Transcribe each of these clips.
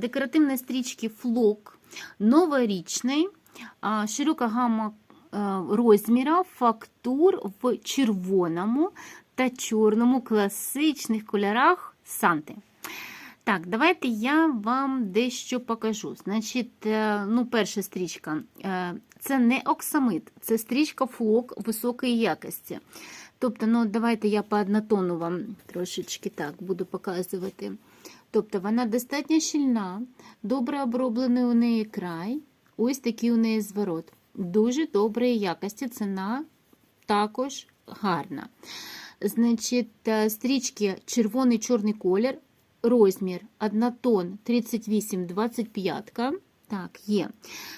декоративной стрічки флок новорічний, широка гама е, розмірів, фактур в червоному та чорному класичних кольорах Санти. Так, давайте я вам дещо покажу. Значить, е, ну, перша стрічка. е, Це не оксамит, це стрічка флок високої якості. Тобто, ну, давайте я по однотону вам трошечки так буду показувати. Тобто, вона достатньо щільна, добре оброблений у неї край, ось такий у неї зворот. Дуже доброї якості, ціна також гарна. Значить, е, стрічки червоний чорний колір, розмір однотон 38-25. Так, є.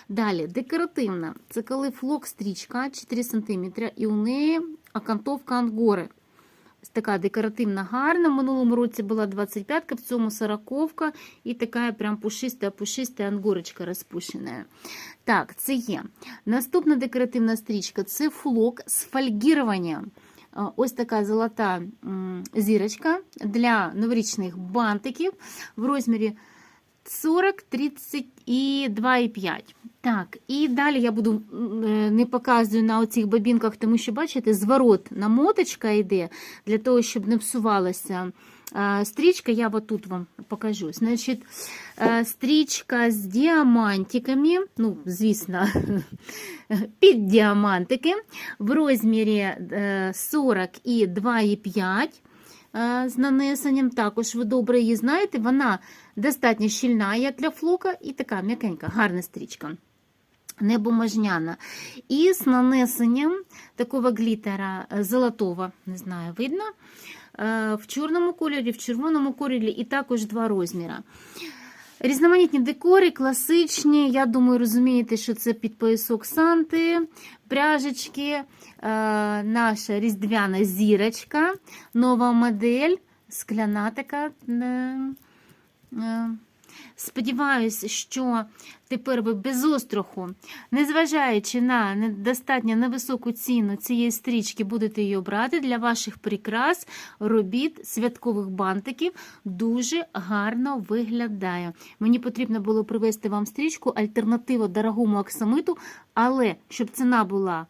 Далі, декоративна. Це коли флок стрічка 4 см, і у неї окантовка ангори. Така декоративна гарна. В минулому році була 25-ка, в цьому 40-ка. І така прям пушиста, пушиста ангорочка розпущена. Так, це є. Наступна декоративна стрічка це флок з фольгіруванням. А, Ось така золота зірочка для новорічних бантиків в розмірі 40, 30 і 2,5. Так, і далі я буду е, не показую на оцих бобінках, тому що, бачите, зворот намоточка йде для того, щоб не псувалася е, стрічка. Я от тут вам покажу. Значить, е, стрічка з діамантиками, ну, звісно, під діамантики в розмірі е, 40 і 2,5 е, з нанесенням. Також ви добре її знаєте, вона достатньо щільна, як для флока, і така м'якенька, гарна стрічка. Небоможняна. І з нанесенням такого глітера е, золотого, не знаю, видно, е, в чорному кольорі, в червоному кольорі, і також два розміри. Різноманітні декори, класичні. Я думаю, розумієте, що це під поясок Санти, пряжечки, е, наша різдвяна зірочка, нова модель, скляна така. Сподіваюсь, що тепер ви без остраху, незважаючи на недостатньо невисоку ціну цієї стрічки, будете її обрати для ваших прикрас, робіт, святкових бантиків дуже гарно виглядає. Мені потрібно було привезти вам стрічку альтернативу дорогому оксамиту, але щоб ціна була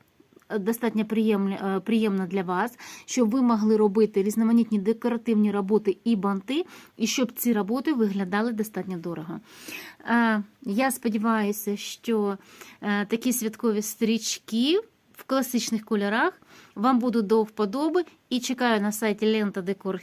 достатньо приємна, приємна для вас, щоб ви могли робити різноманітні декоративні роботи і банти, і щоб ці роботи виглядали достатньо дорого. Е, Я сподіваюся, що е, такі святкові стрічки в класичних кольорах вам будуть до вподоби і чекаю на сайті Лента Декор